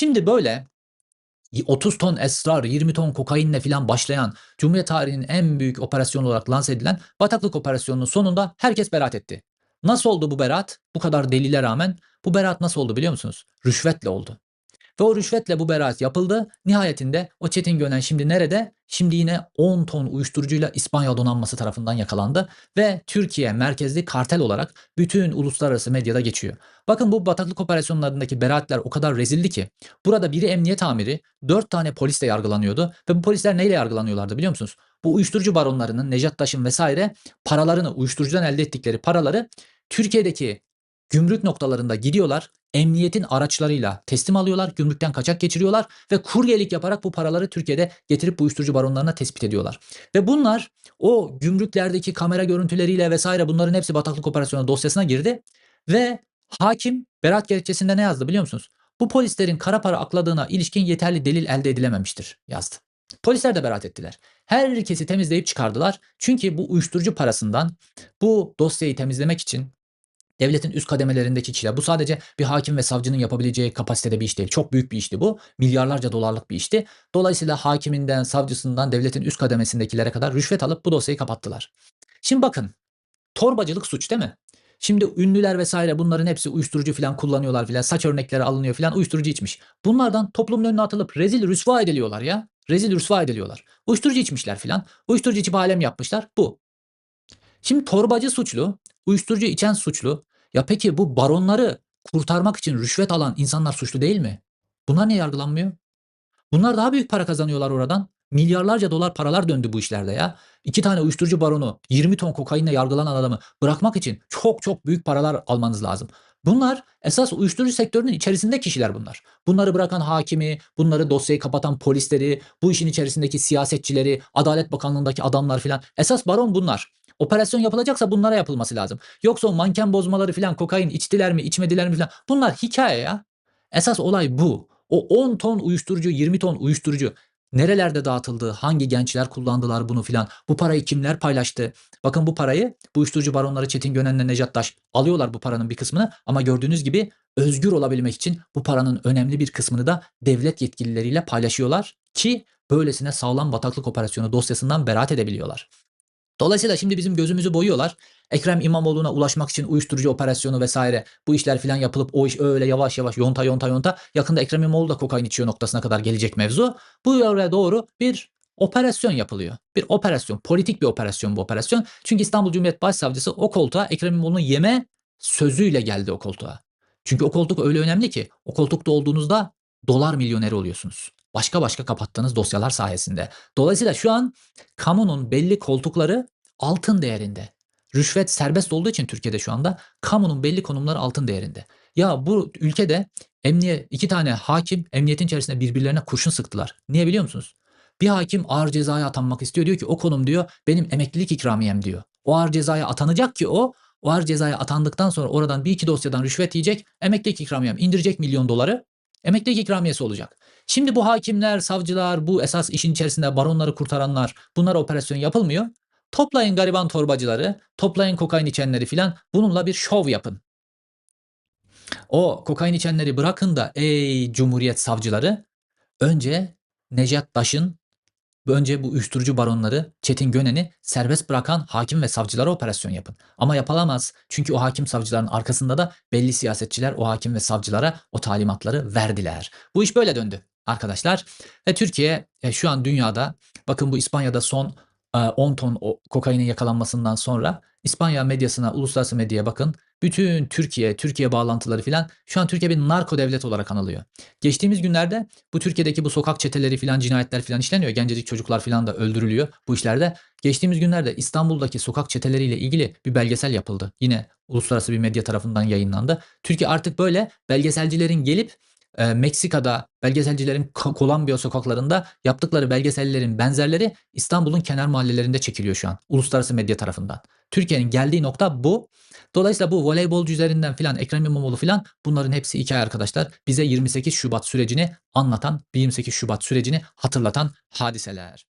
Şimdi böyle 30 ton esrar, 20 ton kokainle filan başlayan Cumhuriyet tarihinin en büyük operasyonu olarak lanse edilen bataklık operasyonunun sonunda herkes beraat etti. Nasıl oldu bu beraat? Bu kadar delile rağmen bu beraat nasıl oldu biliyor musunuz? Rüşvetle oldu. O rüşvetle bu beraat yapıldı. Nihayetinde o Çetin Gönen şimdi nerede? Şimdi yine 10 ton uyuşturucuyla İspanya donanması tarafından yakalandı ve Türkiye merkezli kartel olarak bütün uluslararası medyada geçiyor. Bakın bu bataklık operasyonlarındaki beraatler o kadar rezildi ki burada biri emniyet amiri 4 tane polis de yargılanıyordu ve bu polisler neyle yargılanıyorlardı biliyor musunuz? Bu uyuşturucu baronlarının Necat Taş'ın vesaire paralarını uyuşturucudan elde ettikleri paraları Türkiye'deki gümrük noktalarında gidiyorlar. Emniyetin araçlarıyla teslim alıyorlar. Gümrükten kaçak geçiriyorlar ve kuryelik yaparak bu paraları Türkiye'de getirip bu uyuşturucu baronlarına tespit ediyorlar. Ve bunlar o gümrüklerdeki kamera görüntüleriyle vesaire bunların hepsi bataklık operasyonu dosyasına girdi ve hakim beraat gerekçesinde ne yazdı biliyor musunuz? Bu polislerin kara para akladığına ilişkin yeterli delil elde edilememiştir yazdı. Polisler de beraat ettiler. Herkesi temizleyip çıkardılar. Çünkü bu uyuşturucu parasından bu dosyayı temizlemek için devletin üst kademelerindeki kişiler bu sadece bir hakim ve savcının yapabileceği kapasitede bir iş değil. Çok büyük bir işti bu. Milyarlarca dolarlık bir işti. Dolayısıyla hakiminden, savcısından, devletin üst kademesindekilere kadar rüşvet alıp bu dosyayı kapattılar. Şimdi bakın torbacılık suç değil mi? Şimdi ünlüler vesaire bunların hepsi uyuşturucu falan kullanıyorlar filan. Saç örnekleri alınıyor filan uyuşturucu içmiş. Bunlardan toplumun önüne atılıp rezil rüsva ediliyorlar ya. Rezil rüsva ediliyorlar. Uyuşturucu içmişler filan. Uyuşturucu içip alem yapmışlar. Bu. Şimdi torbacı suçlu, uyuşturucu içen suçlu. Ya peki bu baronları kurtarmak için rüşvet alan insanlar suçlu değil mi? Bunlar niye yargılanmıyor? Bunlar daha büyük para kazanıyorlar oradan. Milyarlarca dolar paralar döndü bu işlerde ya. İki tane uyuşturucu baronu 20 ton kokainle yargılanan adamı bırakmak için çok çok büyük paralar almanız lazım. Bunlar esas uyuşturucu sektörünün içerisinde kişiler bunlar. Bunları bırakan hakimi, bunları dosyayı kapatan polisleri, bu işin içerisindeki siyasetçileri, Adalet Bakanlığındaki adamlar filan. Esas baron bunlar. Operasyon yapılacaksa bunlara yapılması lazım. Yoksa o manken bozmaları filan kokain içtiler mi içmediler mi filan bunlar hikaye ya. Esas olay bu. O 10 ton uyuşturucu 20 ton uyuşturucu nerelerde dağıtıldı, hangi gençler kullandılar bunu filan, bu parayı kimler paylaştı? Bakın bu parayı bu uyuşturucu baronları Çetin Gönen'le Necat Taş alıyorlar bu paranın bir kısmını ama gördüğünüz gibi özgür olabilmek için bu paranın önemli bir kısmını da devlet yetkilileriyle paylaşıyorlar ki böylesine sağlam bataklık operasyonu dosyasından beraat edebiliyorlar. Dolayısıyla şimdi bizim gözümüzü boyuyorlar. Ekrem İmamoğlu'na ulaşmak için uyuşturucu operasyonu vesaire bu işler filan yapılıp o iş öyle yavaş yavaş yonta yonta yonta yakında Ekrem İmamoğlu da kokain içiyor noktasına kadar gelecek mevzu. Bu yöre doğru bir operasyon yapılıyor. Bir operasyon, politik bir operasyon bu operasyon. Çünkü İstanbul Cumhuriyet Başsavcısı o koltuğa Ekrem İmamoğlu'nu yeme sözüyle geldi o koltuğa. Çünkü o koltuk öyle önemli ki o koltukta olduğunuzda dolar milyoneri oluyorsunuz başka başka kapattığınız dosyalar sayesinde. Dolayısıyla şu an kamunun belli koltukları altın değerinde. Rüşvet serbest olduğu için Türkiye'de şu anda kamunun belli konumları altın değerinde. Ya bu ülkede emniyet iki tane hakim emniyetin içerisinde birbirlerine kurşun sıktılar. Niye biliyor musunuz? Bir hakim ağır cezaya atanmak istiyor. Diyor ki o konum diyor benim emeklilik ikramiyem diyor. O ağır cezaya atanacak ki o o ağır cezaya atandıktan sonra oradan bir iki dosyadan rüşvet yiyecek. Emeklilik ikramiyem indirecek milyon doları. Emeklilik ikramiyesi olacak. Şimdi bu hakimler, savcılar, bu esas işin içerisinde baronları kurtaranlar bunlara operasyon yapılmıyor. Toplayın gariban torbacıları, toplayın kokain içenleri filan bununla bir şov yapın. O kokain içenleri bırakın da ey cumhuriyet savcıları önce Necat Daş'ın önce bu uyuşturucu baronları Çetin Gönen'i serbest bırakan hakim ve savcılara operasyon yapın. Ama yapılamaz. Çünkü o hakim savcıların arkasında da belli siyasetçiler o hakim ve savcılara o talimatları verdiler. Bu iş böyle döndü arkadaşlar. Ve Türkiye e, şu an dünyada bakın bu İspanya'da son 10 e, ton kokainin yakalanmasından sonra İspanya medyasına, uluslararası medyaya bakın. Bütün Türkiye, Türkiye bağlantıları filan şu an Türkiye bir narko devlet olarak anılıyor. Geçtiğimiz günlerde bu Türkiye'deki bu sokak çeteleri filan cinayetler filan işleniyor. Gencecik çocuklar filan da öldürülüyor bu işlerde. Geçtiğimiz günlerde İstanbul'daki sokak çeteleriyle ilgili bir belgesel yapıldı. Yine uluslararası bir medya tarafından yayınlandı. Türkiye artık böyle belgeselcilerin gelip e, Meksika'da belgeselcilerin Kolombiya sokaklarında yaptıkları belgesellerin benzerleri İstanbul'un kenar mahallelerinde çekiliyor şu an uluslararası medya tarafından. Türkiye'nin geldiği nokta bu. Dolayısıyla bu voleybolcu üzerinden filan Ekrem İmamoğlu filan bunların hepsi hikaye arkadaşlar. Bize 28 Şubat sürecini anlatan, 28 Şubat sürecini hatırlatan hadiseler.